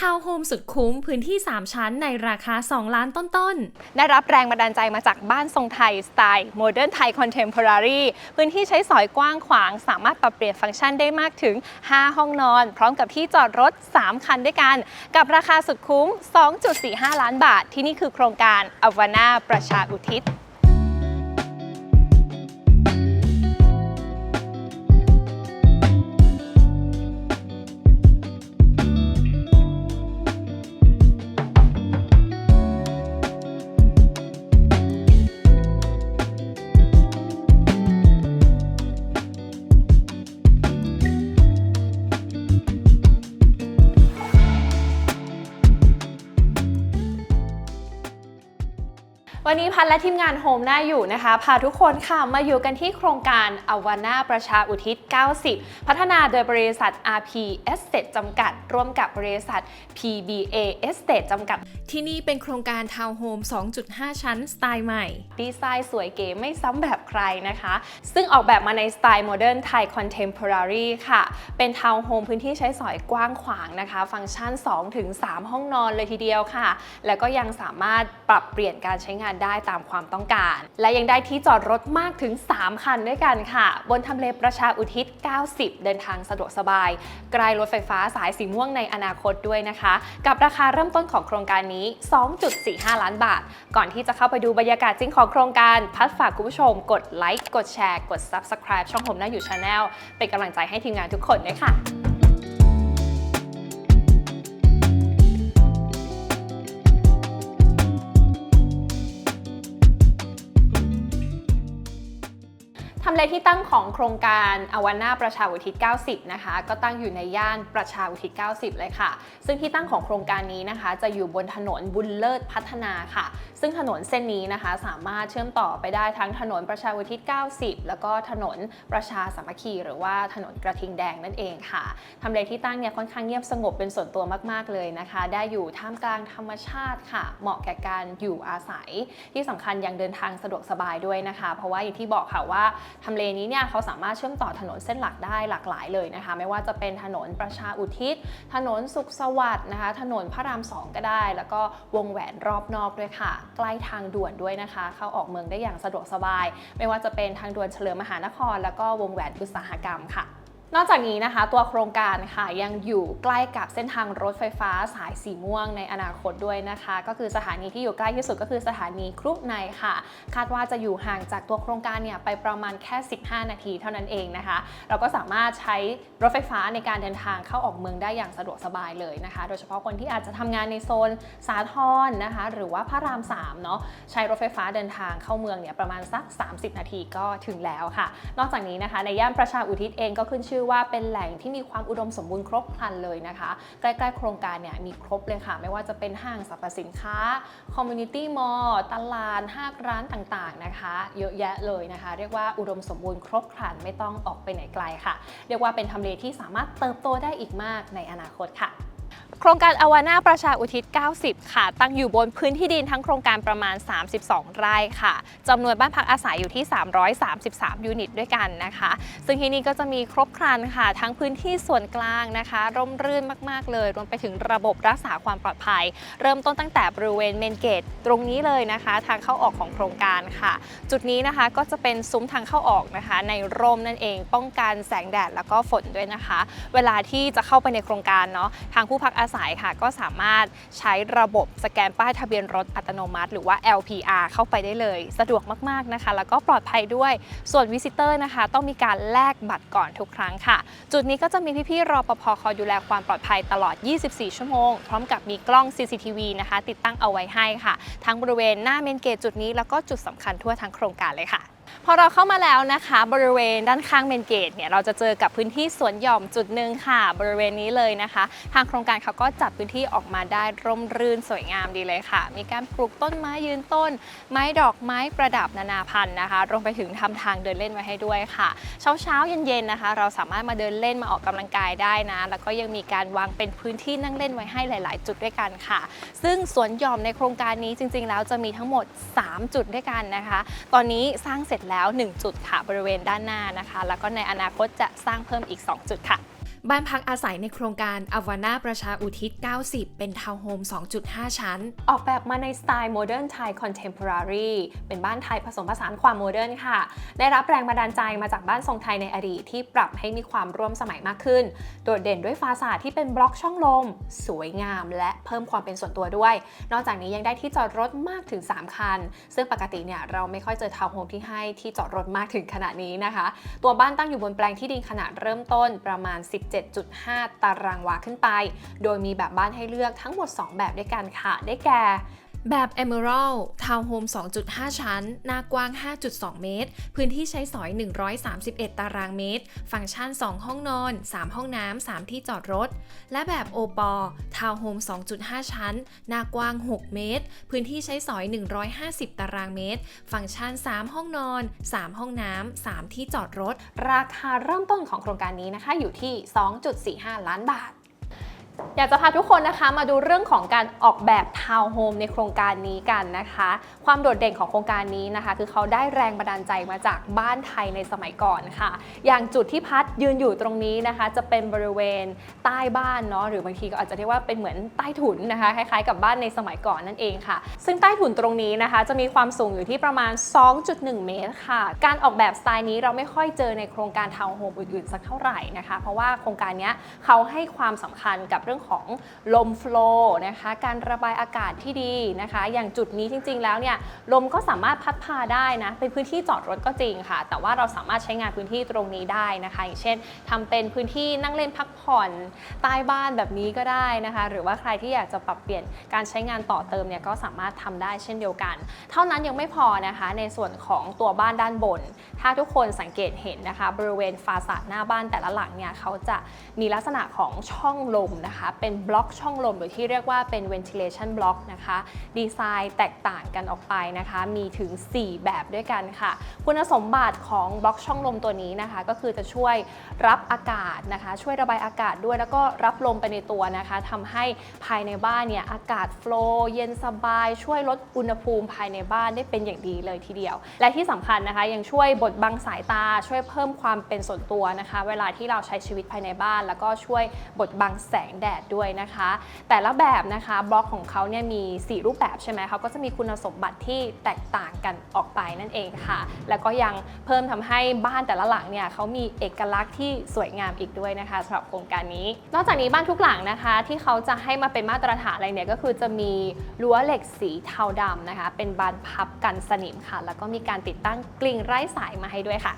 ทาวน์โฮมสุดคุ้มพื้นที่ 3 ชั้นในราคา 2 ล้านต้นๆ ได้รับแรงบันดาลใจมาจากบ้านทรงไทย สไตล์โมเดิร์นไทยคอนเทมพอรารีพื้นที่ใช้สอยกว้างขวาง สามารถปรับเปลี่ยนฟังก์ชันได้มากถึง 5 ห้องนอน พร้อมกับที่จอดรถ 3 คันด้วยกัน กับราคาสุดคุ้ม 2.45 ล้านบาท ที่นี่คือโครงการอวานาประชาอุทิศ วันนี้พันและทีมงานโฮมน่าอยู่นะคะพาทุกคนค่ะมาอยู่กันที่โครงการอวานาประชาอุทิศ 90 พัฒนาโดยบริษัท RP Estate จำกัด ร่วมกับบริษัท PBA Estate จำกัด ที่นี่เป็นโครงการทาวน์โฮม 2.5 ชั้นสไตล์ใหม่ ดีไซน์สวยเก๋ไม่ซ้ำแบบใครนะคะ ซึ่งออกแบบมาในสไตล์โมเดิร์นไทยคอนเทมพอรารีค่ะ เป็นทาวน์โฮมพื้นที่ใช้สอยกว้างขวางนะคะ ฟังก์ชัน 2-3 ห้องนอนเลยทีเดียวค่ะ แล้วก็ยังสามารถปรับเปลี่ยนการใช้งานได้ตามความต้องการ และยังได้ที่จอดรถมากถึง 3 คันด้วยกันค่ะ บนทำเลประชาอุทิศ 90 เดินทางสะดวกสบายใกล้รถไฟฟ้าสายสีม่วงในอนาคตด้วยนะคะ กับราคาเริ่มต้นของโครงการนี้ 2.45 ล้านบาท ก่อนที่จะเข้าไปดูบรรยากาศจริงของโครงการ พัดฝากคุณผู้ชม กดไลค์กดแชร์กด Subscribe ช่องผมน่าอยู่ชาแนลเป็นกำลังใจให้ทีมงานทุกคนด้วยค่ะำเลที่ตั้งของโครงการอวานาประชาอุทิศ 90 นะคะ ก็ตั้งอยู่ในย่านประชาอุทิศ 90 เลยค่ะ ซึ่งที่ตั้งของโครงการนี้นะคะ จะอยู่บนถนนบุญเลิศพัฒนาค่ะ ซึ่งถนนเส้นนี้นะคะสามารถเชื่อมต่อไปได้ทั้งถนนประชาอุทิศ 90 แล้วก็ถนนประชาสามัคคี หรือว่าถนนกระทิงแดงนั่นเองค่ะทำเลที่ตั้งเนี่ยค่อนข้างเงียบสงบเป็นส่วนตัวมาก ๆ เลยนะคะ ได้อยู่ท่ามกลางธรรมชาติค่ะ เหมาะแก่การอยู่อาศัย ที่สำคัญยังเดินทางสะดวกสบายด้วยนะคะ เพราะว่าอย่างที่บอกค่ะว่าทำเลนี้เนี่ยเขาสามารถเชื่อมต่อถนนเส้นหลักได้หลากหลายเลยนะคะ ไม่ว่าจะเป็นถนนประชาอุทิศ ถนนสุขสวัสดิ์นะคะ ถนนพระรามสองก็ได้ แล้วก็วงแหวนรอบนอกด้วยค่ะ กล้ทางด่วนด้วยนะคะ เข้าออกเมืองได้อย่างสะดวกสบาย ไม่ว่าจะเป็นทางด่วนเฉลิมมหานคร แล้วก็วงแหวนอุตสาหกรรมค่ะ นอกจากนี้นะคะตัวโครงการค่ะยังอยู่ใกล้กับเส้นทางรถไฟฟ้าสายสีม่วงในอนาคตด้วยนะคะ ก็คือสถานีที่อยู่ใกล้ที่สุดก็คือสถานีครุในค่ะ คาดว่าจะอยู่ห่างจากตัวโครงการเนี่ยไปประมาณแค่ 15 นาทีเท่านั้นเองนะคะ เราก็สามารถใช้รถไฟฟ้าในการเดินทางเข้าออกเมืองได้อย่างสะดวกสบายเลยนะคะ โดยเฉพาะคนที่อาจจะทำงานในโซนสาทรนะคะ หรือว่าพระราม3เนาะใช้รถไฟฟ้าเดินทางเข้าเมืองเนี่ยประมาณสัก 30 นาทีก็ถึงแล้วค่ะ นอกจากนี้นะคะในย่านประชาอุทิศเองก็ขึ้นชื่อว่าเป็นแหล่งที่มีความอุดมสมบูรณ์ครบครันเลยนะคะ ใกล้ๆโครงการเนี่ยมีครบเลยค่ะ ไม่ว่าจะเป็นห้างสรรพสินค้าคอมมูนิตี้มอลล์ตลาดห้างร้านต่างๆนะคะ เยอะแยะเลยนะคะ เรียกว่าอุดมสมบูรณ์ครบครันไม่ต้องออกไปไหนไกลค่ะ เรียกว่าเป็นทำเลที่สามารถเติบโตได้อีกมากในอนาคตค่ะ โครงการอวานาประชาอุทิศ 90 ค่ะ ตั้งอยู่บนพื้นที่ดินทั้งโครงการประมาณ 32 ไร่ค่ะจำนวนบ้านพักอาศัยอยู่ที่ 333 ยูนิตด้วยกันนะคะ ซึ่งที่นี่ก็จะมีครบครันค่ะ ทั้งพื้นที่ส่วนกลางนะคะ ร่มรื่นมากๆเลย รวมไปถึงระบบรักษาความปลอดภัย เริ่มต้นตั้งแต่บริเวณเมนเกตตรงนี้เลยนะคะ ทางเข้าออกของโครงการค่ะ จุดนี้นะคะก็จะเป็นซุ้มทางเข้าออกนะคะ ในร่มนั่นเอง ป้องกันแสงแดดแล้วก็ฝนด้วยนะคะ เวลาที่จะเข้าไปในโครงการเนาะทางผู้พักอาศัยค่ะ ก็สามารถใช้ระบบสแกนป้ายทะเบียนรถอัตโนมัติ หรือว่า LPR เข้าไปได้เลย สะดวกมากๆนะคะ แล้วก็ปลอดภัยด้วยส่วนวิสิเตอร์นะคะ ต้องมีการแลกบัตรก่อนทุกครั้งค่ะ จุดนี้ก็จะมีพี่ๆรอปภคอยดูแลความปลอดภัยตลอด 24 ชั่วโมง พร้อมกับมีกล้อง CCTV นะคะ ติดตั้งเอาไว้ให้ค่ะ ทั้งบริเวณหน้าเมนเกตจุดนี้แล้วก็จุดสำคัญทั่วทั้งโครงการเลยค่ะ พอเราเข้ามาแล้วนะคะ บริเวณด้านข้างเมนเกตเนี่ยเราจะเจอกับพื้นที่สวนหย่อมจุดหนึ่งค่ะ บริเวณนี้เลยนะคะ ทางโครงการเขาก็จัดพื้นที่ออกมาได้ร่มรื่นสวยงามดีเลยค่ะ มีการปลูกต้นไม้ยืนต้น ไม้ดอกไม้ประดับนานาพันธุ์นะคะรวมไปถึงทำทางเดินเล่นไว้ให้ด้วยค่ะ เช้าเช้าเย็นๆนะคะ เราสามารถมาเดินเล่นมาออกกำลังกายได้นะ แล้วก็ยังมีการวางเป็นพื้นที่นั่งเล่นไว้ให้หลาย ๆ จุดด้วยกันค่ะ ซึ่งสวนหย่อมในโครงการนี้จริง ๆ แล้วจะมีทั้งหมด 3 จุดด้วยกันนะคะ ตอนนี้สร้างเสร็จแล้ว 1 จุดค่ะบริเวณด้านหน้านะคะ แล้วก็ในอนาคตจะสร้างเพิ่มอีก 2 จุดค่ะ บ้านพักอาศัยในโครงการอวานาประชาอุทิศ 90 เป็นทาวน์โฮม 2.5 ชั้น ออกแบบมาในสไตล์โมเดิร์นไทยคอนเทม o r a r y เป็นบ้านไทยผสมผสานความโมเดิร์นค่ะ ได้รับแรงบันดาลใจมาจากบ้านทรงไทยในอดีตที่ปรับให้มีความร่วมสมัยมากขึ้น โดดเด่นด้วยฟาสาดที่เป็นบล็อกช่องลม สวยงาม และเพิ่มความเป็นส่วนตัวด้วย นอกจากนี้ยังได้ที่จอดรถมากถึง 3 คัน ซึ่งปกติเนี่ยเราไม่ค่อยเจอทาวน์โฮมที่ให้ที่จอดรถมากถึงขนาดนี้นะคะ ตัวบ้านตั้งอยู่บนแปลงที่ดินขนาดเริ่มต้นประมาณ10 17.5 ตารางวาขึ้นไป โดยมีแบบบ้านให้เลือกทั้งหมด 2 แบบด้วยกันค่ะ ได้แก่ แบบ Emerald ทาวน์โฮม 2.5 ชั้น หน้ากว้าง 5.2 เมตร พื้นที่ใช้สอย 131 ตารางเมตร ฟังก์ชัน 2 ห้องนอน 3 ห้องน้ำ 3 ที่จอดรถ และแบบ o p o ทาวน์โฮม 2.5 ชั้น หน้ากว้าง 6 เมตร พื้นที่ใช้สอย 150 ตารางเมตร ฟังก์ชัน 3 ห้องนอน 3 ห้องน้ำ 3 ที่จอดรถ ราคาเริ่มต้นของโครงการนี้นะคะ อยู่ที่ 2.45 ล้านบาท อยากจะพาทุกคนนะคะมาดูเรื่องของการออกแบบทาวน์โฮมในโครงการนี้กันนะคะ ความโดดเด่นของโครงการนี้นะคะ คือเขาได้แรงบันดาลใจมาจากบ้านไทยในสมัยก่อนค่ะ อย่างจุดที่พัดยืนอยู่ตรงนี้นะคะ จะเป็นบริเวณใต้บ้านเนาะหรือบางทีก็อาจจะเรียกว่าเป็นเหมือนใต้ถุนนะคะคล้ายๆ กับบ้านในสมัยก่อนนั่นเองค่ะ ซึ่งใต้ถุนตรงนี้นะคะ จะมีความสูงอยู่ที่ประมาณ 2.1 เมตรค่ะ การออกแบบสไตล์นี้เราไม่ค่อยเจอในโครงการทาวน์โฮมอื่นๆสักเท่าไหร่นะคะ เพราะว่าโครงการนี้เขาให้ความสำคัญกับรื่องของลมโฟลว์นะคะการระบายอากาศที่ดีนะคะ อย่างจุดนี้จริง ๆ แล้วเนี่ยลมก็สามารถพัดพาได้นะเป็นพื้นที่จอดรถก็จริงค่ะ แต่ว่าเราสามารถใช้งานพื้นที่ตรงนี้ได้นะคะ อย่างเช่นทำเป็นพื้นที่นั่งเล่นพักผ่อนใต้บ้านแบบนี้ก็ได้นะคะ หรือว่าใครที่อยากจะปรับเปลี่ยนการใช้งานต่อเติมเนี่ยก็สามารถทำได้เช่นเดียวกัน เท่านั้นยังไม่พอนะคะ ในส่วนของตัวบ้านด้านบน ถ้าทุกคนสังเกตเห็นนะคะ บริเวณฟาสาดหน้าบ้านแต่ละหลังเนี่ยเขาจะมีลักษณะของช่องลมนะคะเป็นบล็อกช่องลมหรือที่เรียกว่าเป็น ventilation block นะคะ ดีไซน์แตกต่างกันออกไปนะคะ มีถึง 4 แบบด้วยกันค่ะ คุณสมบัติของบล็อกช่องลมตัวนี้นะคะ ก็คือจะช่วยรับอากาศนะคะ ช่วยระบายอากาศด้วยแล้วก็รับลมไปในตัวนะคะทำให้ภายในบ้านเนี่ยอากาศโฟล์เย็นสบาย ช่วยลดอุณหภูมิภายในบ้านได้เป็นอย่างดีเลยทีเดียว และที่สำคัญนะคะ ยังช่วยบดบังสายตา ช่วยเพิ่มความเป็นส่วนตัวนะคะ เวลาที่เราใช้ชีวิตภายในบ้าน แล้วก็ช่วยบดบังแสงแดดด้วยนะคะ แต่ละแบบนะคะบล็อกของเขาเนี่ยมี 4 รูปแบบใช่ไหมเขาก็จะมีคุณสมบัติที่แตกต่างกันออกไปนั่นเองค่ะ แล้วก็ยังเพิ่มทำให้บ้านแต่ละหลังเนี่ยเขามีเอกลักษณ์ที่สวยงามอีกด้วยนะคะสำหรับโครงการนี้ นอกจากนี้บ้านทุกหลังนะคะ ที่เขาจะให้มาเป็นมาตรฐานอะไรเนี่ยก็คือจะมีรั้วเหล็กสีเทาดำนะคะ เป็นบานพับกันสนิมค่ะ แล้วก็มีการติดตั้งกลิ่งไร้สายมาให้ด้วยค่ะ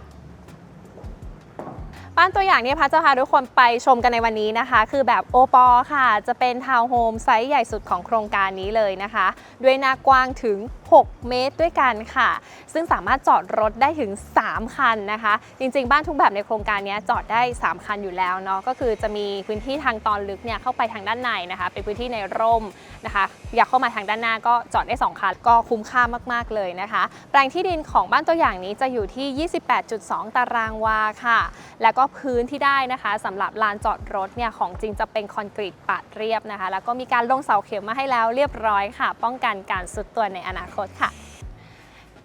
บ้านตัวอย่างเนี่ยพัชจะพาทุกคนไปชมกันในวันนี้นะคะ คือแบบโอปอค่ะ จะเป็นทาวน์โฮมไซส์ใหญ่สุดของโครงการนี้เลยนะคะ ด้วยหน้ากว้างถึง 6 เมตรด้วยกันค่ะ ซึ่งสามารถจอดรถได้ถึง 3 คันนะคะ จริง ๆ บ้านทุกแบบในโครงการนี้จอดได้ 3 คันอยู่แล้วเนาะก็คือจะมีพื้นที่ทางตอนลึกเนี่ยเข้าไปทางด้านในนะคะ เป็นพื้นที่ในร่มนะคะ อยากเข้ามาทางด้านหน้าก็จอดได้ 2 คัน ก็คุ้มค่ามากๆเลยนะคะ แปลงที่ดินของบ้านตัวอย่างนี้จะอยู่ที่ 28.2 ตารางวาค่ะ แล้วก็พื้นที่ได้นะคะสำหรับลานจอดรถเนี่ยของจริงจะเป็นคอนกรีตปาดเรียบนะคะ แล้วก็มีการลงเสาเข็มมาให้แล้วเรียบร้อยค่ะ ป้องกันการสุดตัวในอนาคตค่ะ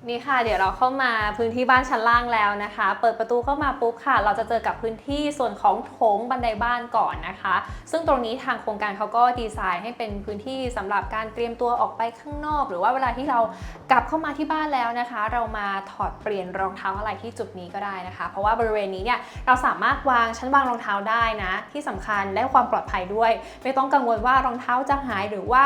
นี่ค่ะ เดี๋ยวเราเข้ามาพื้นที่บ้านชั้นล่างแล้วนะคะ เปิดประตูเข้ามาปุ๊บค่ะ เราจะเจอกับพื้นที่ส่วนของโถงบันไดบ้านก่อนนะคะ ซึ่งตรงนี้ทางโครงการเขาก็ดีไซน์ให้เป็นพื้นที่สำหรับการเตรียมตัวออกไปข้างนอก หรือว่าเวลาที่เรากลับเข้ามาที่บ้านแล้วนะคะ เรามาถอดเปลี่ยนรองเท้าอะไรที่จุดนี้ก็ได้นะคะ เพราะว่าบริเวณนี้เนี่ยเราสามารถวางชั้นวางรองเท้าได้นะ ที่สำคัญได้ความปลอดภัยด้วย ไม่ต้องกังวลว่ารองเท้าจะหายหรือว่า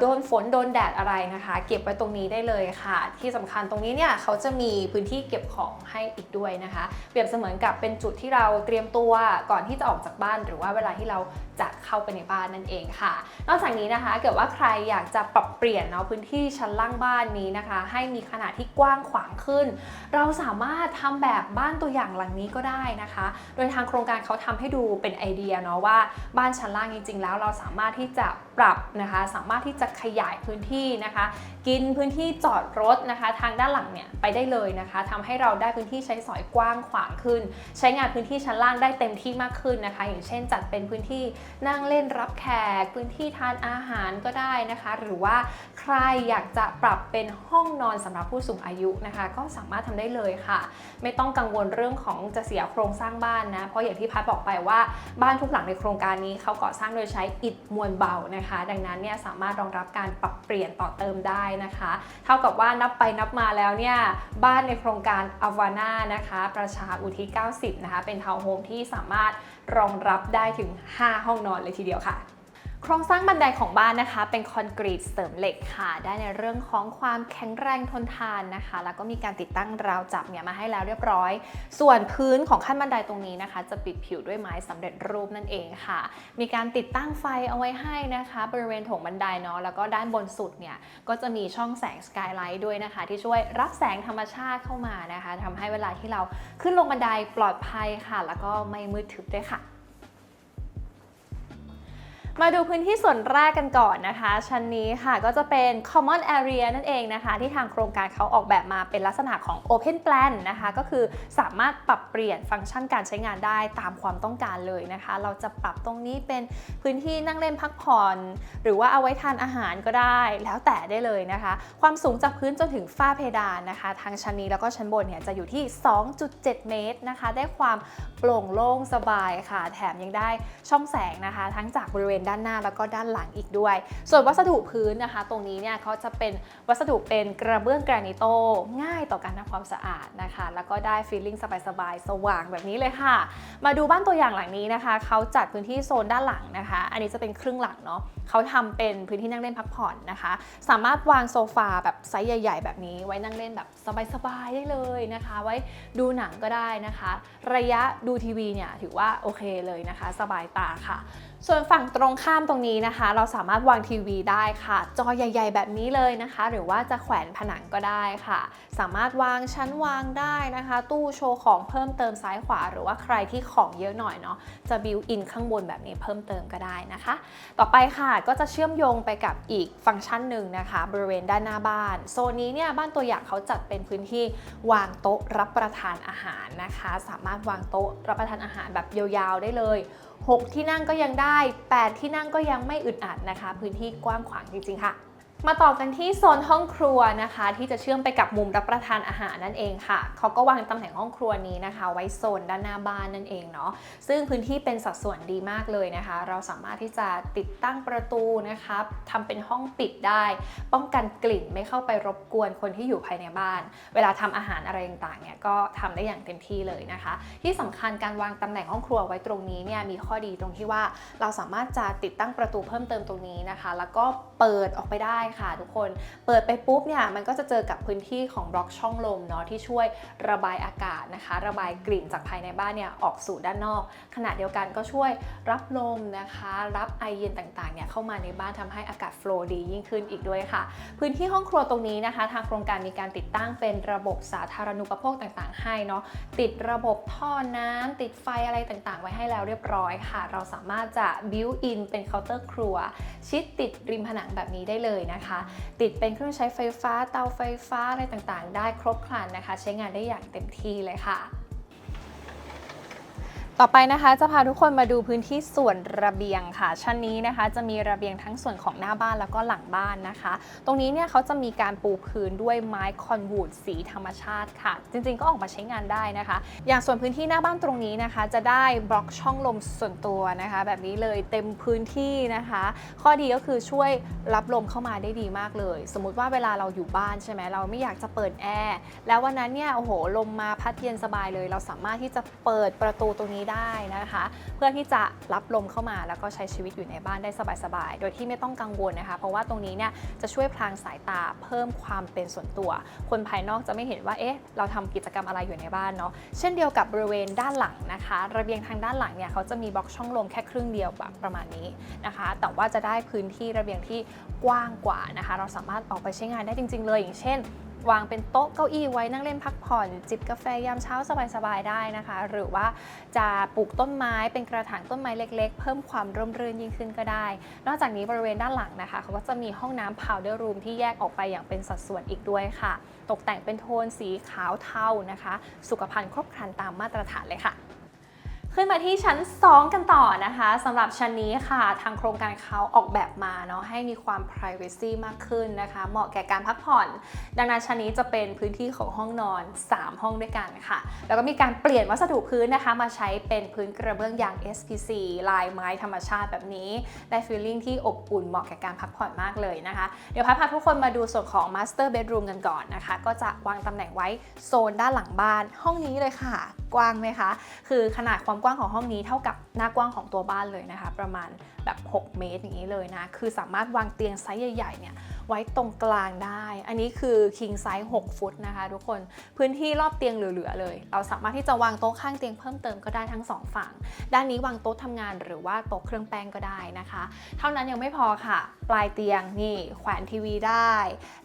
โดนฝนโดนแดดอะไรนะคะ เก็บไว้ตรงนี้ได้เลยค่ะ ที่สำคัญตรงนี้เนี่ยเขาจะมีพื้นที่เก็บของให้อีกด้วยนะคะ เปรียบเสมือนกับเป็นจุดที่เราเตรียมตัวก่อนที่จะออกจากบ้าน หรือว่าเวลาที่เราจะเข้าไปในบ้านนั่นเองค่ะ นอกจากนี้นะคะเกิดว่าใครอยากจะปรับเปลี่ยนเนาะพื้นที่ชั้นล่างบ้านนี้นะคะ ให้มีขนาดที่กว้างขวางขึ้น เราสามารถทำแบบบ้านตัวอย่างหลังนี้ก็ได้นะคะ โดยทางโครงการเขาทำให้ดูเป็นไอเดียเนาะว่าบ้านชั้นล่างจริง ๆ แล้วเราสามารถที่จะปรับนะคะ สามารถที่จะขยายพื้นที่นะคะ กินพื้นที่จอดรถนะคะ ทางด้านหลังเนี่ยไปได้เลยนะคะทำให้เราได้พื้นที่ใช้สอยกว้างขวางขึ้น ใช้งานพื้นที่ชั้นล่างได้เต็มที่มากขึ้นนะคะ อย่างเช่นจัดเป็นพื้นที่นั่งเล่นรับแขก พื้นที่ทานอาหารก็ได้นะคะ หรือว่าใครอยากจะปรับเป็นห้องนอนสำหรับผู้สูงอายุนะคะ ก็สามารถทำได้เลยค่ะ ไม่ต้องกังวลเรื่องของจะเสียโครงสร้างบ้านนะ เพราะอย่างที่พัดบอกไปว่าบ้านทุกหลังในโครงการนี้เขาก่อสร้างโดยใช้อิฐมวลเบานะคะ ดังนั้นเนี่ยสามารถรองรับการปรับเปลี่ยนต่อเติมได้นะคะ เท่ากับว่านับไปนับมาแล้วเนี่ยบ้านในโครงการอวาน่านะคะ ประชาอุทิศ 90 นะคะ เป็นทาวน์โฮมที่สามารถ รองรับได้ถึง 5 ห้องนอนเลยทีเดียวค่ะ โครงสร้างบันไดของบ้านนะคะ เป็นคอนกรีตเสริมเหล็กค่ะ ได้ในเรื่องของความแข็งแรงทนทานนะคะ แล้วก็มีการติดตั้งราวจับเนี่ยมาให้แล้วเรียบร้อย ส่วนพื้นของขั้นบันไดตรงนี้นะคะ จะปิดผิวด้วยไม้สำเร็จรูปนั่นเองค่ะ มีการติดตั้งไฟเอาไว้ให้นะคะ บริเวณโถงบันไดเนาะแล้วก็ด้านบนสุดเนี่ยก็จะมีช่องแสงสกายไลท์ด้วยนะคะ ที่ช่วยรับแสงธรรมชาติเข้ามานะคะทำให้เวลาที่เราขึ้นลงบันไดปลอดภัยค่ะ แล้วก็ไม่มืดทึบด้วยค่ะ มาดูพื้นที่ส่วนแรกกันก่อนนะคะ ชั้นนี้ค่ะก็จะเป็น common area นั่นเองนะคะ ที่ทางโครงการเขาออกแบบมาเป็นลักษณะของ open plan นะคะ ก็คือสามารถปรับเปลี่ยนฟังก์ชันการใช้งานได้ตามความต้องการเลยนะคะ เราจะปรับตรงนี้เป็นพื้นที่นั่งเล่นพักผ่อน หรือว่าเอาไว้ทานอาหารก็ได้แล้วแต่ได้เลยนะคะ ความสูงจากพื้นจนถึงฝ้าเพดานนะคะ ทางชั้นนี้แล้วก็ชั้นบนเนี่ยจะอยู่ที่ 2.7 เมตรนะคะ ได้ความโปร่งโล่งสบายค่ะ แถมยังได้ช่องแสงนะคะ ทั้งจากบริเวณด้านหน้าแล้วก็ด้านหลังอีกด้วย ส่วนวัสดุพื้นนะคะ ตรงนี้เนี่ยเขาจะเป็นวัสดุเป็นกระเบื้องแกรนิโตง่ายต่อการทำความสะอาดนะคะ แล้วก็ได้ฟีลลิ่งสบายๆสว่างแบบนี้เลยค่ะ มาดูบ้านตัวอย่างหลังนี้นะคะเขาจัดพื้นที่โซนด้านหลังนะคะ อันนี้จะเป็นครึ่งหลังเนาะเขาทำเป็นพื้นที่นั่งเล่นพักผ่อนนะคะ สามารถวางโซฟาแบบไซส์ใหญ่ ๆ แบบนี้ไว้นั่งเล่นแบบสบายๆได้เลยนะคะ ไว้ดูหนังก็ได้นะคะ ระยะดูทีวีเนี่ยถือว่าโอเคเลยนะคะ สบายตาค่ะ ส่วนฝั่งตรงข้ามตรงนี้นะคะ เราสามารถวางทีวีได้ค่ะ จอใหญ่ ๆ แบบนี้เลยนะคะ หรือว่าจะแขวนผนังก็ได้ค่ะ สามารถวางชั้นวางได้นะคะ ตู้โชว์ของเพิ่มเติมซ้ายขวา หรือว่าใครที่ของเยอะหน่อยเนาะจะบิวอินข้างบนแบบนี้เพิ่มเติมก็ได้นะคะ ต่อไปค่ะก็จะเชื่อมโยงไปกับอีกฟังก์ชันหนึ่งนะคะ บริเวณด้านหน้าบ้าน โซนนี้เนี่ยบ้านตัวอย่างเขาจัดเป็นพื้นที่วางโต๊ะรับประทานอาหารนะคะ สามารถวางโต๊ะรับประทานอาหารแบบยาวๆได้เลย 6 ที่นั่งก็ยังได้ 8 ที่นั่งก็ยังไม่อึดอัดนะคะ พื้นที่กว้างขวางจริงๆค่ะ มาต่อกันที่โซนห้องครัวนะคะ ที่จะเชื่อมไปกับมุมรับประทานอาหารนั่นเองค่ะเขาก็วางตำแหน่งห้องครัวนี้นะคะ ไว้โซนด้านหน้าบ้านนั่นเองเนาะซึ่งพื้นที่เป็นสัดส่วนดีมากเลยนะคะ เราสามารถที่จะติดตั้งประตูนะคะทำเป็นห้องปิดได้ ป้องกันกลิ่นไม่เข้าไปรบกวนคนที่อยู่ภายในบ้าน เวลาทำอาหารอะไรต่างๆเนี่ยก็ทำได้อย่างเต็มที่เลยนะคะ ที่สำคัญการวางตำแหน่งห้องครัวไว้ตรงนี้เนี่ยมีข้อดีตรงที่ว่าเราสามารถจะติดตั้งประตูเพิ่มเติมตรงนี้นะคะ แล้วก็เปิดออกไปได้ค่ะทุกคน เปิดไปปุ๊บเนี่ยมันก็จะเจอกับพื้นที่ของบล็อกช่องลมเนาะที่ช่วยระบายอากาศนะคะ ระบายกลิ่นจากภายในบ้านเนี่ยออกสู่ด้านนอก ขณะเดียวกันก็ช่วยรับลมนะคะ รับไอเย็นต่างๆเนี่ยเข้ามาในบ้านทำให้อากาศโฟล์ดียิ่งขึ้นอีกด้วยค่ะ พื้นที่ห้องครัวตรงนี้นะคะ ทางโครงการมีการติดตั้งเป็นระบบสาธารณูปโภคต่างๆ ให้เนาะติดระบบท่อน้ำติดไฟอะไรต่างๆ ไว้ให้แล้วเรียบร้อยค่ะ เราสามารถจะบิวอินเป็นเคาน์เตอร์ครัว ชิดติดริมผนังแบบนี้ได้เลยนะคะติดเป็นเครื่องใช้ไฟฟ้าเตาไฟฟ้าอะไรต่างๆ ได้ครบครันนะคะ ใช้งานได้อย่างเต็มที่เลยค่ะ ต่อไปนะคะจะพาทุกคนมาดูพื้นที่ส่วนระเบียงค่ะ ชั้นนี้นะคะจะมีระเบียงทั้งส่วนของหน้าบ้านแล้วก็หลังบ้านนะคะ ตรงนี้เนี่ยเขาจะมีการปูพื้นด้วยไม้คอนวูดสีธรรมชาติค่ะ จริงๆก็ออกมาใช้งานได้นะคะ อย่างส่วนพื้นที่หน้าบ้านตรงนี้นะคะ จะได้บล็อกช่องลมส่วนตัวนะคะ แบบนี้เลยเต็มพื้นที่นะคะ ข้อดีก็คือช่วยรับลมเข้ามาได้ดีมากเลย สมมุติว่าเวลาเราอยู่บ้านใช่ไหมเราไม่อยากจะเปิดแอร์แล้ววันนั้นเนี่ยโอ้โหลมมาพัดเย็นสบายเลย เราสามารถที่จะเปิดประตูตรงนี้ได้นะคะ เพื่อที่จะรับลมเข้ามาแล้วก็ใช้ชีวิตอยู่ในบ้านได้สบายๆ โดยที่ไม่ต้องกังวลนะคะ เพราะว่าตรงนี้เนี่ยจะช่วยพรางสายตาเพิ่มความเป็นส่วนตัว คนภายนอกจะไม่เห็นว่าเอ๊ะเราทำกิจกรรมอะไรอยู่ในบ้านเนาะเช่นเดียวกับบริเวณด้านหลังนะคะ ระเบียงทางด้านหลังเนี่ยเขาจะมีบล็อกช่องลมแค่ครึ่งเดียวแบบประมาณนี้นะคะ แต่ว่าจะได้พื้นที่ระเบียงที่กว้างกว่านะคะ เราสามารถออกไปใช้งานได้จริง ๆ เลยอย่างเช่น วางเป็นโต๊ะเก้าอี้ไว้นั่งเล่นพักผ่อน จิบกาแฟยามเช้าสบายๆได้นะคะ หรือว่าจะปลูกต้นไม้เป็นกระถางต้นไม้เล็กๆ เพิ่มความร่มรื่นยิ่งขึ้นก็ได้ นอกจากนี้บริเวณด้านหลังนะคะเขาก็จะมีห้องน้ำ powder room ที่แยกออกไปอย่างเป็นสัดส่วนอีกด้วยค่ะ ตกแต่งเป็นโทนสีขาวเทานะคะ สุขภัณฑ์ครบครันตามมาตรฐานเลยค่ะ ขึ้นมาที่ชั้น 2 กันต่อนะคะสำหรับชั้นนี้ค่ะ ทางโครงการเขาออกแบบมาเนาะให้มีความ privacy มากขึ้นนะคะ เหมาะแก่การพักผ่อน ดังนั้นชั้นนี้จะเป็นพื้นที่ของห้องนอน 3 ห้องด้วยกันค่ะ แล้วก็มีการเปลี่ยนวัสดุพื้นนะคะ มาใช้เป็นพื้นกระเบื้องยาง SPC ลายไม้ธรรมชาติแบบนี้ ได้ฟีลลิ่งที่อบอุ่นเหมาะแก่การพักผ่อนมากเลยนะคะ เดี๋ยวพัดพาทุกคนมาดูส่วนของ Master Bedroom กันก่อนนะคะ ก็จะวางตำแหน่งไว้โซนด้านหลังบ้านห้องนี้เลยค่ะ กว้างไหมคะ คือขนาดความกว้างของห้องนี้เท่ากับหน้ากว้างของตัวบ้านเลยนะคะ ประมาณแบบ 6 เมตรอย่างนี้เลยนะ คือสามารถวางเตียงไซส์ใหญ่ๆเนี่ยไว้ตรงกลางได้ อันนี้คือ king size 6 ฟุตนะคะ ทุกคนพื้นที่รอบเตียงเหลือๆเลย เราสามารถที่จะวางโต๊ะข้างเตียงเพิ่มเติมก็ได้ทั้งสองฝั่ง ด้านนี้วางโต๊ะทำงานหรือว่าโต๊ะเครื่องแป้งก็ได้นะคะ เท่านั้นยังไม่พอค่ะ ปลายเตียงนี่แขวนทีวีได้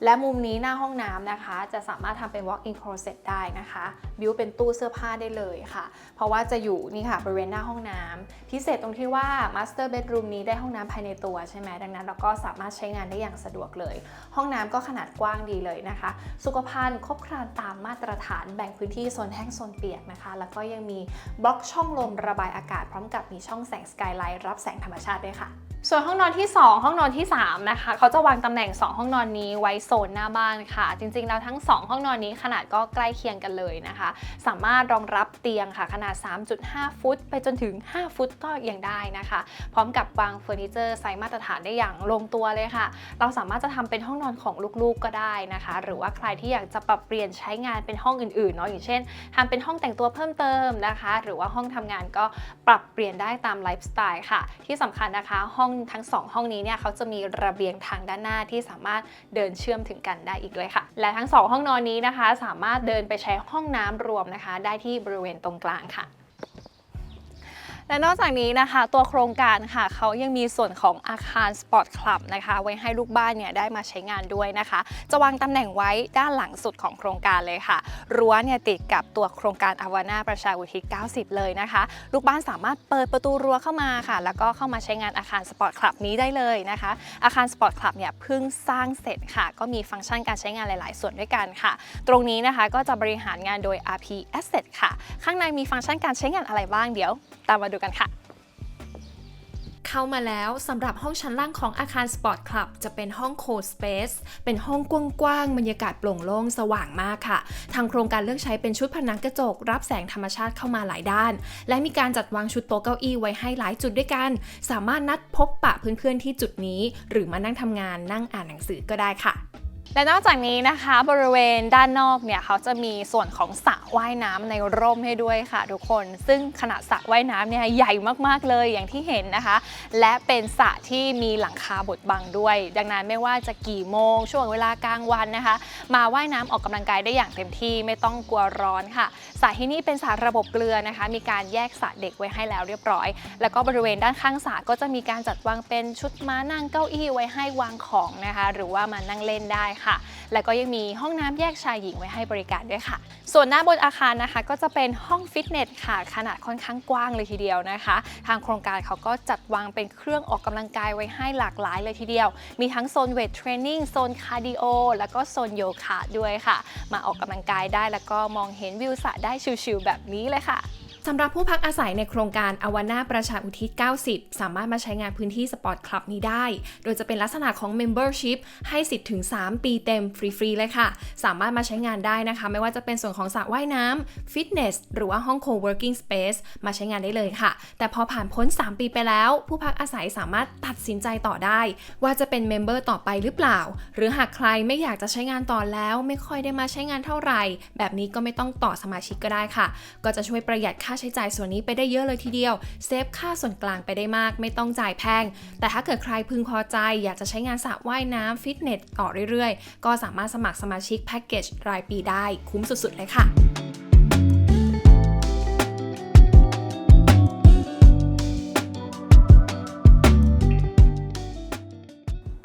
และมุมนี้หน้าห้องน้ำนะคะ จะสามารถทำเป็น walk-in closet ได้นะคะบิวเป็นตู้เสื้อผ้าได้เลยค่ะ เพราะว่าจะอยู่นี่ค่ะบริเวณหน้าห้องน้ำพิเศษตรงที่ว่า master bedroom นี้ได้ห้องน้ำภายในตัวใช่ไหมดังนั้นเราก็สามารถใช้งานได้อย่างสะดวกเลยห้องน้ำก็ขนาดกว้างดีเลยนะคะ สุขภัณฑ์ครบครันตามมาตรฐานแบ่งพื้นที่โซนแห้งโซนเปียกนะคะ แล้วก็ยังมีบล็อกช่องลมระบายอากาศพร้อมกับมีช่องแสงสกายไลท์รับแสงธรรมชาติด้วยค่ะส่วนห้องนอนที่ 2 ห้องนอนที่3นะคะเขาจะวางตำแหน่ง 2 ห้องนอนนี้ไว้โซนหน้าบ้านค่ะ จริงๆแล้วทั้ง 2 ห้องนอนนี้ขนาดก็ใกล้เคียงกันเลยนะคะ สามารถรองรับเตียงค่ะขนาด 3.5 ฟุต ไปจนถึง 5 ฟุตก็ยังได้นะคะ พร้อมกับวางเฟอร์นิเจอร์ไซส์มาตรฐานได้อย่างลงตัวเลยค่ะ เราสามารถจะทำเป็นห้องนอนของลูกๆก็ได้นะคะ หรือว่าใครที่อยากจะปรับเปลี่ยนใช้งานเป็นห้องอื่นๆเนาะอย่างเช่นทำเป็นห้องแต่งตัวเพิ่มเติมนะคะ หรือว่าห้องทำงานก็ปรับเปลี่ยนได้ตามไลฟ์สไตล์ค่ะ ที่สำคัญนะคะห้องทั้งสองห้องนี้เนี่ยเขาจะมีระเบียงทางด้านหน้าที่สามารถเดินเชื่อมถึงกันได้อีกด้วยค่ะ และทั้งสองห้องนอนนี้นะคะ สามารถเดินไปใช้ห้องน้ำรวมนะคะ ได้ที่บริเวณตรงกลางค่ะ และนอกจากนี้นะคะตัวโครงการค่ะเขายังมีส่วนของอาคารสปอร์ตคลับนะคะไว้ให้ลูกบ้านเนี่ยได้มาใช้งานด้วยนะคะ จะวางตำแหน่งไว้ด้านหลังสุดของโครงการเลยค่ะ รั้วเนี่ยติดกับตัวโครงการอาวานาประชาอุทิศ 90 เลยนะคะ ลูกบ้านสามารถเปิดประตูรั้วเข้ามาค่ะ แล้วก็เข้ามาใช้งานอาคารสปอร์ตคลับนี้ได้เลยนะคะ อาคารสปอร์ตคลับเนี่ยเพิ่งสร้างเสร็จค่ะ ก็มีฟังก์ชันการใช้งานหลาย ๆ ส่วนด้วยกันค่ะ ตรงนี้นะคะก็จะบริหารงานโดย RP Asset ค่ะ ข้างในมีฟังก์ชันการใช้งานอะไรบ้างเดี๋ยว ตามมาดูกันค่ะเข้ามาแล้วสำหรับห้องชั้นล่างของอาคารสปอร์ตคลับจะเป็นห้องโคสเปซเป็นห้องกว้างๆบรรยากาศโปร่งโล่งสว่างมากค่ะ ทางโครงการเลือกใช้เป็นชุดผนังกระจก รับแสงธรรมชาติเข้ามาหลายด้าน และมีการจัดวางชุดโต๊ะเก้าอี้ไว้ให้หลายจุดด้วยกัน สามารถนัดพบปะเพื่อนๆที่จุดนี้ หรือมานั่งทำงานนั่งอ่านหนังสือก็ได้ค่ะ และนอกจากนี้นะคะบริเวณด้านนอกเนี่ยเขาจะมีส่วนของสระว่ายน้ำในร่มให้ด้วยค่ะ ทุกคน ซึ่งขนาดสระว่ายน้ำเนี่ยใหญ่มากๆเลยอย่างที่เห็นนะคะ และเป็นสระที่มีหลังคาบดบังด้วย ดังนั้นไม่ว่าจะกี่โมง ช่วงเวลากลางวันนะคะ มาว่ายน้ำออกกำลังกายได้อย่างเต็มที่ไม่ต้องกลัวร้อนค่ะสระที่นี่เป็นสระระบบเกลือนะคะ มีการแยกสระเด็กไว้ให้แล้วเรียบร้อย แล้วก็บริเวณด้านข้างสระก็จะมีการจัดวางเป็นชุดม้านั่งเก้าอี้ไว้ให้วางของนะคะ หรือว่ามานั่งเล่นได้ค่ะ แล้วก็ยังมีห้องน้ำแยกชายหญิงไว้ให้บริการด้วยค่ะ ส่วนหน้าบนอาคารนะคะ ก็จะเป็นห้องฟิตเนสค่ะ ขนาดค่อนข้างกว้างเลยทีเดียวนะคะ ทางโครงการเขาก็จัดวางเป็นเครื่องออกกำลังกายไว้ให้หลากหลายเลยทีเดียว มีทั้งโซนเวทเทรนนิ่งโซนคาร์ดิโอแล้วก็โซนโยคะด้วยค่ะ มาออกกำลังกายได้แล้วก็มองเห็นวิวสระได้ชิลๆแบบนี้เลยค่ะ สำหรับผู้พักอาศัยในโครงการอวานาประชาอุทิศ 90 สามารถมาใช้งานพื้นที่สปอร์ตคลับนี้ได้ โดยจะเป็นลักษณะของ Membership ให้สิทธิ์ถึง 3 ปีเต็มฟรีๆ เลยค่ะ สามารถมาใช้งานได้นะคะ ไม่ว่าจะเป็นส่วนของสระว่ายน้ำฟิตเนส หรือว่าห้อง co-working space มาใช้งานได้เลยค่ะ แต่พอผ่านพ้น 3 ปีไปแล้ว ผู้พักอาศัยสามารถตัดสินใจต่อได้ ว่าจะเป็นเมมเบอร์ต่อไปหรือเปล่า หรือหากใครไม่อยากจะใช้งานต่อแล้ว ไม่ค่อยได้มาใช้งานเท่าไหร่ แบบนี้ก็ไม่ต้องต่อสมาชิกก็ได้ค่ะ ก็จะช่วยประหยัดค่าใช้จ่ายส่วนนี้ไปได้เยอะเลยทีเดียว เซฟค่าส่วนกลางไปได้มาก ไม่ต้องจ่ายแพง แต่ถ้าเกิดใครพึงพอใจ อยากจะใช้งานสระว่ายน้ำฟิตเนสต่อเรื่อยๆ ก็สามารถสมัครสมาชิกแพ็กเกจรายปีได้คุ้มสุดๆเลยค่ะ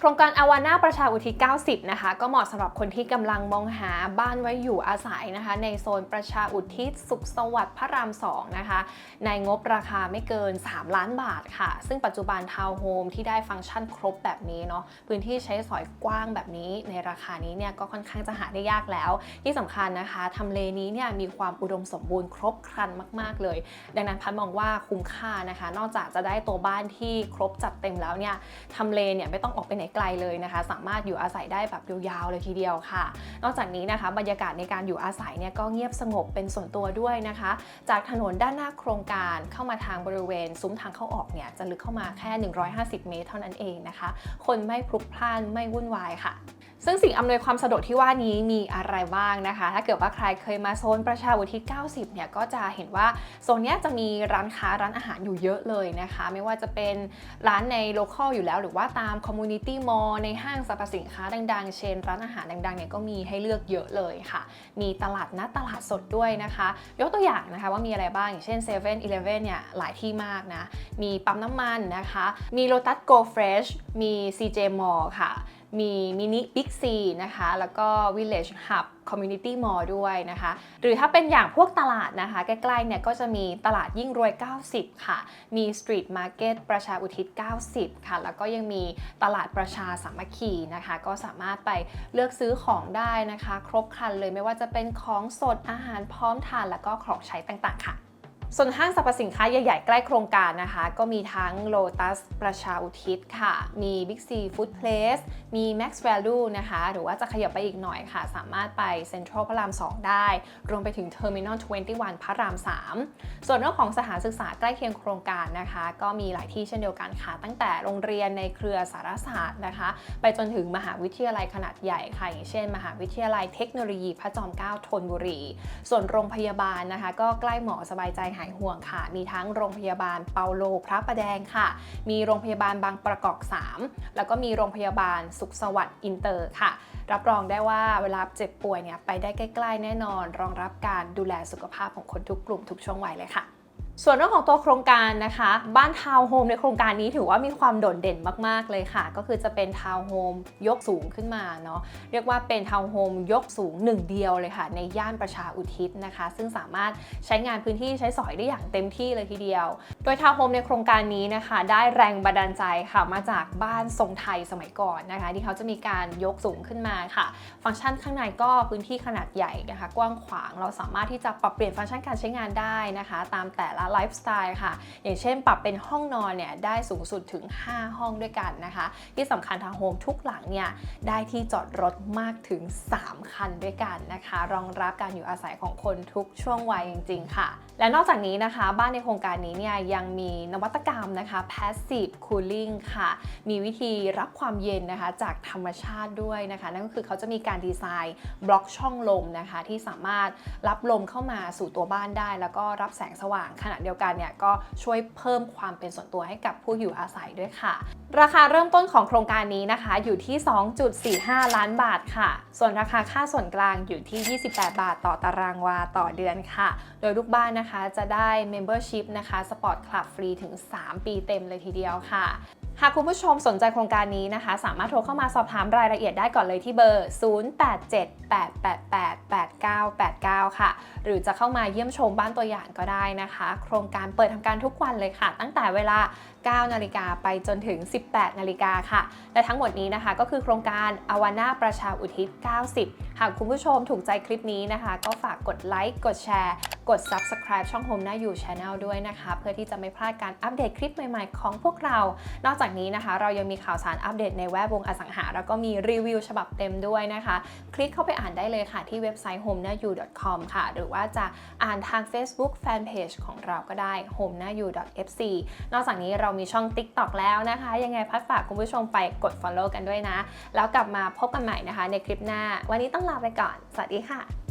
คครงการอาวาน่าประชาอุทิศ 90 นะคะ ก็เหมาะสำหรับคนที่กำลังมองหาบ้านไว้อยู่อาศัยนะคะ ในโซนประชาอุทิศสุขสวัสดิ์พระราม 2 นะคะ ในงบราคาไม่เกิน 3 ล้านบาทค่ะ ซึ่งปัจจุบันทาวน์โฮมที่ได้ฟังก์ชันครบแบบนี้เนาะพื้นที่ใช้สอยกว้างแบบนี้ ในราคานี้เนี่ยก็ค่อนข้างจะหาได้ยากแล้ว ที่สำคัญนะคะทำเลนี้เนี่ยมีความอุดมสมบูรณ์ครบครันมาก ๆ เลย ดังนั้นพัดมองว่าคุ้มค่านะคะ นอกจากจะได้ตัวบ้านที่ครบจัดเต็มแล้วเนี่ยทำเลเนี่ยไม่ต้องออกไปไหนไกลเลยนะคะ สามารถอยู่อาศัยได้แบบยาวๆเลยทีเดียวค่ะ นอกจากนี้นะคะ บรรยากาศในการอยู่อาศัยเนี่ยก็เงียบสงบเป็นส่วนตัวด้วยนะคะ จากถนนด้านหน้าโครงการเข้ามาทางบริเวณ ซุ้มทางเข้าออกเนี่ยจะลึกเข้ามาแค่ 150 เมตรเท่านั้นเองนะคะ คนไม่พลุกพล่านไม่วุ่นวายค่ะ ซึ่งสิ่งอำนวยความสะดวกที่ว่านี้มีอะไรบ้างนะคะ ถ้าเกิดว่าใครเคยมาโซนประชาอุทิศ 90 เนี่ยก็จะเห็นว่าโซนนี้จะมีร้านค้าร้านอาหารอยู่เยอะเลยนะคะ ไม่ว่าจะเป็นร้านในโลคอลอยู่แล้ว หรือว่าตามคอมมูนิตี้มอลในห้างสรรพสินค้าดังๆ เช่น ร้านอาหารดังๆเนี่ยก็มีให้เลือกเยอะเลยค่ะ มีตลาดนัดตลาดสดด้วยนะคะ ยกตัวอย่างนะคะว่ามีอะไรบ้างอย่างเช่น7 e เ e ่ e อเนี่ยหลายที่มากนะ มีปั๊มน้ำมันนะคะ มี Lotus Go Fresh มี CJ Mall ค่ะ มีมินิบิ๊กซีนะคะ แล้วก็ Village Hub Community Mall ด้วยนะคะ หรือถ้าเป็นอย่างพวกตลาดนะคะ ใกล้ๆเนี่ยก็จะมีตลาดยิ่งรวย 90 ค่ะ มี Street Market ประชาอุทิศ 90 ค่ะ แล้วก็ยังมีตลาดประชาสามัคคีนะคะ ก็สามารถไปเลือกซื้อของได้นะคะ ครบครันเลยไม่ว่าจะเป็นของสดอาหารพร้อมทานแล้วก็ของใช้ต่างๆค่ะ ส่วนห้างสรรพสินค้าใหญ่ๆ ใกล้โครงการนะคะ ก็มีทั้ง Lotus ประชาอุทิศค่ะ มี Big C Food Place มี Max Value นะคะ หรือว่าจะขยับไปอีกหน่อยค่ะ สามารถไป Central พระราม 2 ได้ รวมไปถึง Terminal 21 พระราม 3 ส่วนเรื่องของสถานศึกษาใกล้เคียงโครงการนะคะ ก็มีหลายที่เช่นเดียวกันค่ะ ตั้งแต่โรงเรียนในเครือสารศาสตร์นะคะ ไปจนถึงมหาวิทยาลัยขนาดใหญ่ค่ะ อย่างเช่น มหาวิทยาลัยเทคโนโลยีพระจอมเกล้าธนบุรี ส่วนโรงพยาบาลนะคะ ก็ใกล้หมอสบายใจหายห่วงค่ะ มีทั้งโรงพยาบาลเปาโลพระประแดงค่ะ มีโรงพยาบาลบางประกอบ 3 แล้วก็มีโรงพยาบาลสุขสวัสดิ์อินเตอร์ค่ะ รับรองได้ว่าเวลาเจ็บป่วยเนี่ยไปได้ใกล้ ๆ แน่นอน รองรับการดูแลสุขภาพของคนทุกกลุ่มทุกช่วงวัยเลยค่ะ ส่วนเรื่องของตัวโครงการนะคะ บ้านทาวน์โฮมในโครงการนี้ถือว่ามีความโดดเด่นมาก ๆ เลยค่ะ ก็คือจะเป็นทาวน์โฮมยกสูงขึ้นมาเนาะเรียกว่าเป็นทาวน์โฮมยกสูงหนึ่งเดียวเลยค่ะ ในย่านประชาอุทิศนะคะ ซึ่งสามารถใช้งานพื้นที่ใช้สอยได้อย่างเต็มที่เลยทีเดียว โดยทาวน์โฮมในโครงการนี้นะคะได้แรงบันดาลใจค่ะมาจากบ้านทรงไทยสมัยก่อนนะคะที่เขาจะมีการยกสูงขึ้นมาค่ะ ฟังก์ชันข้างในก็พื้นที่ขนาดใหญ่นะคะกว้างขวางเราสามารถที่จะปรับเปลี่ยนฟังก์ชันการใช้งานได้นะคะ ตามแต่ละไลฟ์สไตล์ค่ะ อย่างเช่น ปรับเป็นห้องนอนเนี่ยได้สูงสุดถึง 5 ห้องด้วยกันนะคะ ที่สำคัญทางโฮมทุกหลังเนี่ยได้ที่จอดรถมากถึง 3 คันด้วยกันนะคะ รองรับการอยู่อาศัยของคนทุกช่วงวัยจริง ๆ ค่ะ และนอกจากนี้นะคะ บ้านในโครงการนี้เนี่ยยังมีนวัตกรรมนะคะ passive cooling ค่ะ มีวิธีรับความเย็นนะคะจากธรรมชาติด้วยนะคะ นั่นก็คือเขาจะมีการดีไซน์บล็อกช่องลมนะคะ ที่สามารถรับลมเข้ามาสู่ตัวบ้านได้ แล้วก็รับแสงสว่างขณะเดียวกันเนี่ยก็ช่วยเพิ่มความเป็นส่วนตัวให้กับผู้อยู่อาศัยด้วยค่ะ ราคาเริ่มต้นของโครงการนี้นะคะ อยู่ที่ 2.45 ล้านบาทค่ะ ส่วนราคาค่าส่วนกลางอยู่ที่ 28 บาท ต่อตารางวาต่อเดือนค่ะ โดยลูกบ้านนะคะจะได้ Membership นะคะ Sport Club ฟรีถึง 3 ปีเต็มเลยทีเดียวค่ะ หากคุณผู้ชมสนใจโครงการนี้นะคะ สามารถโทรเข้ามาสอบถามรายละเอียดได้ก่อนเลยที่เบอร์ 0878888989 ค่ะ หรือจะเข้ามาเยี่ยมชมบ้านตัวอย่างก็ได้นะคะ โครงการเปิดทำการทุกวันเลยค่ะ ตั้งแต่เวลา 9 นาฬิกาไปจนถึง 18 นาฬิกาค่ะ และทั้งหมดนี้นะคะก็คือโครงการอวาน่าประชาอุทิศ 90 หากคุณผู้ชมถูกใจคลิปนี้นะคะ ก็ฝากกดไลค์ กดแชร์กด Subscribe ช่อง Home หน้าอยู่ Channel ด้วยนะคะ เพื่อที่จะไม่พลาดการอัปเดตคลิปใหม่ๆ ของพวกเรา นอกจากนี้นะคะ เรายังมีข่าวสารอัปเดตในแวดวงอสังหา แล้วก็มีรีวิวฉบับเต็มด้วยนะคะ คลิกเข้าไปอ่านได้เลยค่ะที่เว็บไซต์ home n a y u com ค่ะ หรือว่าจะอ่านทาง Facebook Fanpage ของเราก็ได้ home n a y u fc นอกจากนี้เรามีช่อง TikTok แล้วนะคะ ยังไงพัดฝากคุณผู้ชมไปกด follow กันด้วยนะ แล้วกลับมาพบกันใหม่นะคะ ในคลิปหน้า วันนี้ต้องลาไปก่อน สวัสดีค่ะ